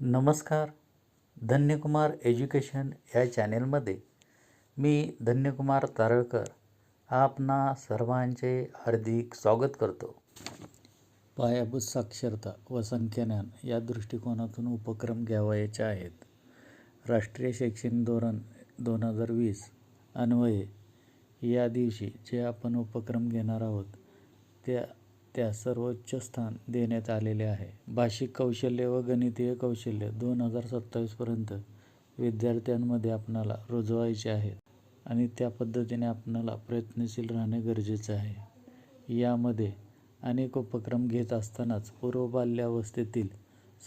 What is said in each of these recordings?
नमस्कार. धन्यकुमार एज्युकेशन या चॅनेलमध्ये मी धन्यकुमार तारळकर आपणा सर्वांचे हार्दिक स्वागत करतो. पायाभूत साक्षरता व संख्याज्ञान या दृष्टिकोनातून उपक्रम घ्यावयाचे आहेत. राष्ट्रीय शैक्षणिक धोरण दोन हजार वीस अन्वये या दिवशी जे आपण उपक्रम घेणार आहोत त्या त्या सर्वोच्च स्थान देण्यात आलेले आहे. भाषिक कौशल्य व गणितीय कौशल्य दोन हजार सत्तावीसपर्यंत विद्यार्थ्यांमध्ये आपणाला रुजवायचे आहेत आणि त्या पद्धतीने आपणाला प्रयत्नशील राहणे गरजेचे आहे. यामध्ये अनेक उपक्रम घेत असतानाच पूर्व बाल्यावस्थेतील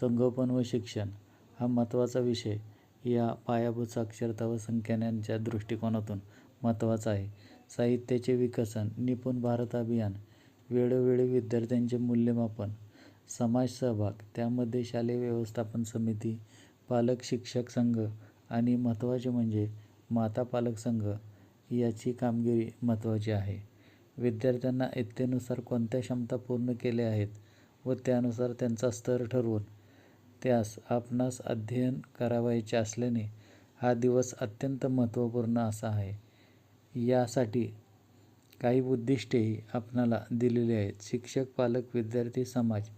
संगोपन व शिक्षण हा महत्त्वाचा विषय या पायाभूत साक्षरता व संख्यांच्या दृष्टिकोनातून महत्त्वाचा आहे. साहित्याचे विकसन निपुण भारत अभियान वेळोवेळी विद्यार्थ्यांचे मूल्यमापन समाज सहभाग त्यामध्ये शालेय व्यवस्थापन समिती पालक शिक्षक संघ आणि महत्त्वाचे म्हणजे माता पालक संघ याची कामगिरी महत्त्वाची आहे. विद्यार्थ्यांना इत्येनुसार कोणत्या क्षमता पूर्ण केल्या आहेत व त्यानुसार त्यांचा स्तर ठरवून त्यास आपणास अध्ययन करावयाचे असल्याने हा दिवस अत्यंत महत्त्वपूर्ण असा आहे. यासाठी काही उद्दिष्टेही आपणाला दिलेली आहेत. शिक्षक पालक विद्यार्थी समाज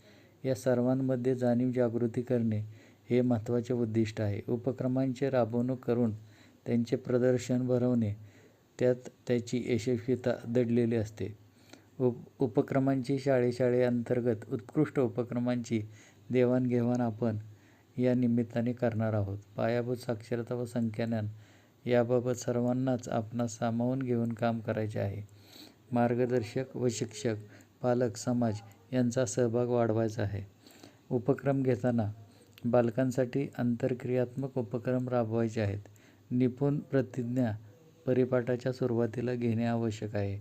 या सर्वांमध्ये जाणीव जागृती करणे हे महत्त्वाचे उद्दिष्ट आहे. उपक्रमांचे राबवणूक करून त्यांचे प्रदर्शन भरवणे त्यात त्याची यशस्वीता दडलेली असते. उप उपक्रमांची शाळेशाळेअंतर्गत उत्कृष्ट उपक्रमांची देवाणघेवाण आपण या निमित्ताने करणार आहोत. पायाभूत साक्षरता व संख्याज्ञान याबाबत सर्वांनाच आपणास सामावून घेऊन काम करायचे आहे. मार्गदर्शक व शिक्षक पालक समाज यांचा सहभाग वाढवायचा आहे. उपक्रम घेताना बालकांसाठी आंतरक्रियात्मक उपक्रम राबवायचे आहेत. निपुण प्रतिज्ञा परिपाठाच्या सुरुवातीला घेणे आवश्यक आहे.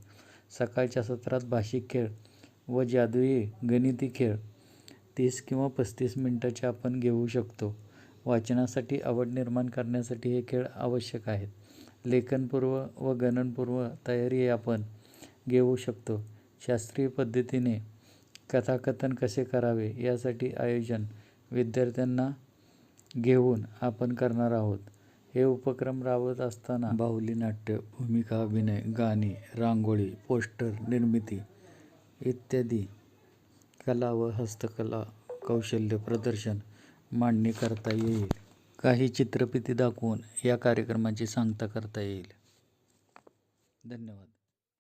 सकाळच्या सत्रात भाषिक खेळ व जादुई गणिती खेळ तीस किंवा पस्तीस मिनटाचे आपण घेऊ शकतो. वाचनासाठी आवड निर्माण करण्यासाठी हे खेळ आवश्यक आहेत. लेखनपूर्व व गणनपूर्व तयारी आपण घेऊ शकतो. शास्त्रीय पद्धतीने कथाकथन कसे करावे यासाठी आयोजन विद्यार्थ्यांना घेऊन आपण करणार आहोत. हे उपक्रम राबवत असताना बाहुली नाट्य भूमिका अभिनय गाणी रांगोळी पोस्टर निर्मिती इत्यादी कला व हस्तकला कौशल्य प्रदर्शन मांडणी करता येईल. काही चित्रफिती दाखवून या कार्यक्रमाची सांगता करता येईल. धन्यवाद.